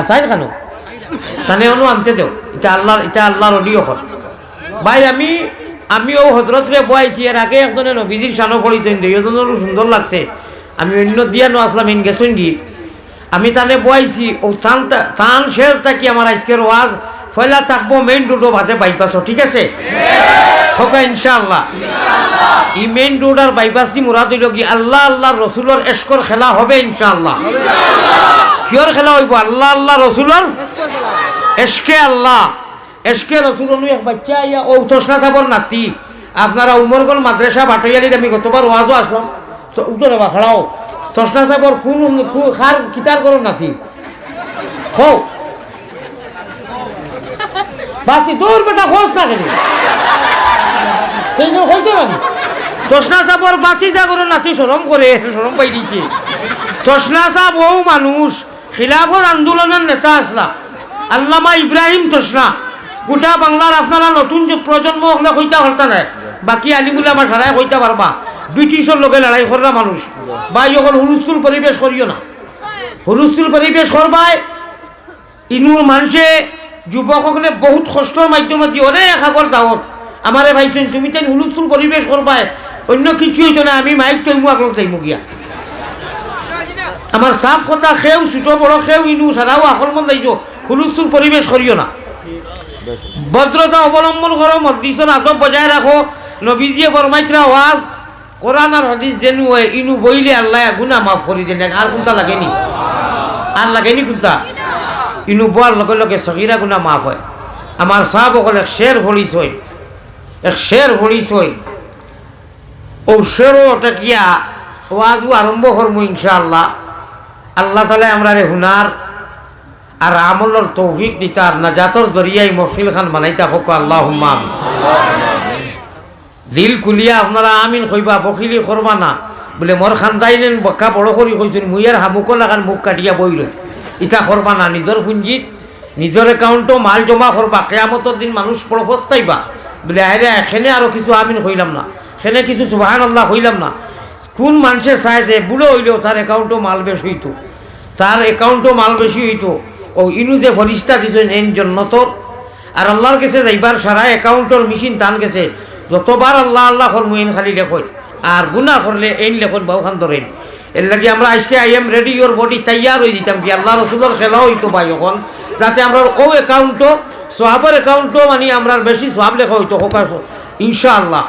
আসাই কেন তানে অনু আনতে দেও। এটা আল্লাহর এটা আল্লাহর অলি হল ভাই, আমি আমি ও হজরত রে বয়াইছি এর আগে একজনে নবীজির সানো পড়িছেন দুইজনেরও সুন্দর লাগছে। আমি অন্য দিয়া নো আসলাম ইন গেছেন গি আমি তানে বয়াইছি ও তান তান শেষ থাকি আমার আজকের ওয়াজ ফয়লা থাকব মেইন রোডও ভাতে বাইপাসও ঠিক আছে? হোক, ইনশাআল্লাহ। ই মেইন রোড আর বাইপাস দি মুরাদ হইল কি, আল্লাহ আল্লাহ রসুলর এসকর খেলা হবে, ইনশাআল্লাহ। কিয়র খেলা হইব? আল্লাহ আল্লাহ রসুলর এসকে আল্লাহ। এসকে রসুল এক বাচ্চা আইয়া। ও তোষনা সাবর নাতি। আপনারা উমরগল মাদ্রাসা বাটাইয়ালির আমি গতবার ওয়াজও আসলাম। তো উঠো বা খাড়াও তোষনা সাবর কোন খার কিতার করো নাতি? হো বাতি দূর বেটা খোঁজ না? কেন সেই জন্য হইতে তোষনা সাবর বাতি যা করো নাতি সরম করে সরম পাই দিচ্ছে তোষনা সাহ বহু মানুষ। খিলাফত আন্দোলনের নেতা আসলা। আল্লামা ইব্রাহিম তোষনা গোটা বাংলার আপনারা নতুন যে প্রজন্ম হলে কইতা পারতা নাই। বাকি আলিমুলা আমার সারাই কইতা পারবা। ব্রিটিশের লোকে লড়াই করা মানুষ। বা যখন হুলস্থুল পরিবেশ করিও না। হুলস্থুল পরিবেশ করবাই ইনুর মানুষে যুবকসকলে বহুত কষ্টর মাধ্যমে দিয়ে অনেক আগর দাওয়াত আমারে ভাইছেন তুমি তাই হুলস্থুল পরিবেশ করবাই অন্য কিছু হইতো না আমি মাইক তৈমু আগল চাইমু গিয়া আমার সাফ কথা সেও ছোট, বড় সেও ইনু সারাও আকল মন যাইছো হুলস্থুল পরিবেশ করিও না। ভদ্রতা অবলম্বন করো মসজিদর আদব বজায় রাখো নবীজিয়ে ফরমাইতরা ওয়াজ কোরআন আর হদিস যেনু হয়, ইনু বইলে আল্লাহ গুনা মাফ করি দিলেন আর কোনটা লাগেনি আর লাগেনি কোনটা? ইনু বোয়ার লগে লগে সহিরা গুনা মাফ হয়। আমার সাহাব অকল এক শের হলিস হই এক শের হলিস হই ও শেরও ওটা কিয়া ওয়াজও আরম্ভ করব ইনশাআল্লাহ। আল্লাহ তালা আমরা রে হুনার আর আমলের তৌফিক দিতার নাজাতর জরিয়াই মফিল খান বানাইতা হোক আল্লাহ দিল কুলিয়া আপনারা আমিন কইবা বকিলি করবা না। বলে মোর খান্দাই নেন বক্কা বড় করি কইছেন, মুই আর হামুক লাগান মুখ কাটিয়া বই রই। ইটা করবা না, নিজের পুঞ্জিত, নিজের একাউন্টও মাল জমা করবা, কেয়ামতর দিন মানুষ বড় ফস্তাইবা বলে আরে এখানে আরও কিছু আমিন হইলাম না। সেনে কিছু সুবাহান আল্লাহ হইলাম না। কোন মানুষে চায় যে বুড়ো হইলেও তার একাউন্টও মাল বেশ হইতো? তার একাউন্টও মাল বেশি হইতো। ও ইনু যে ফরিস্তা দিছেন, এন জন্নতর আর আল্লাহর কাছে যাইবার সারা একাউন্টর মেশিন টান গেছে যতবার আল্লাহ আল্লাহ এন খালি লেখন আর গুনা করলে এন লেখন বাউখান ধরেন। এর লাগে আমরা আজকে I am ready your body তৈয়ার হয়ে দিতাম কি? আল্লাহ রসুলের খেলা হইতো ভাই এখন যাতে আমরা ও অ্যাকাউন্টও সোহাবের অ্যাকাউন্টও মানে আমরা বেশি সোহাব লেখা হইতো হোকা ইনশাআল্লাহ।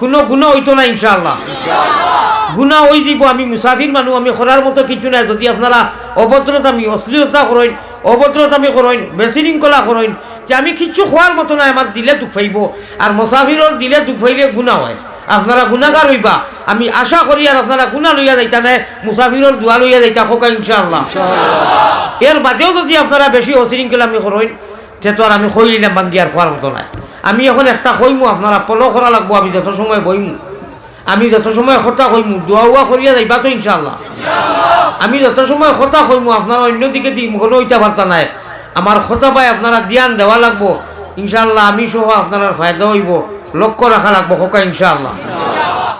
কোনো গুণ হইতো না ইনশাআল্লাহ। গুণা ওই দিব আমি মুসাফির মানুষ আমি করার মতো কিছু নাই। যদি আপনারা অভদ্রতামি অশ্লীলতা করেন অভদ্রতামি করেন বেশৃঙ্খলা করেন যে আমি কিচ্ছু খোয়ার মতো নাই আমার দিলে দুঃখ ফাইব আর মুসাফিরর দিলে দুঃখ ফাইলে গুণা হয়। আপনারা গুণাগার হইবা। আমি আশা করি আর আপনারা গুণা লইয়া যাইতা নাই মুসাফিরর দোয়া লইয়া যাইতা হোক ইনশাআল্লাহ। এর বাদেও যদি আপনারা বেশি অশৃঙ্খলা আমি করেন তে তো আর আমি কইলাম বান্ধি আর খোয়ার মতো নাই। আমি এখন একটা কইমু, আপনারা পলো করা লাগবো, আমি যত সময় বইমু। আমি যত সময় হতা কইমু, দোয়া উয়া করিয়া যাইবা তো ইনশাল্লাহ আমি যত সময় কথা কইমু, আপনারা অন্যদিকে দিম, কোনো ওইটা বার্তা নাই। আমার কথা পাই আপনারা ধ্যান দেওয়া লাগবো। ইনশাল্লাহ আমি সহ আপনার ফায়দা হইব। লক্ষ্য রাখা লাগবো হোকা ইনশাল্লাহ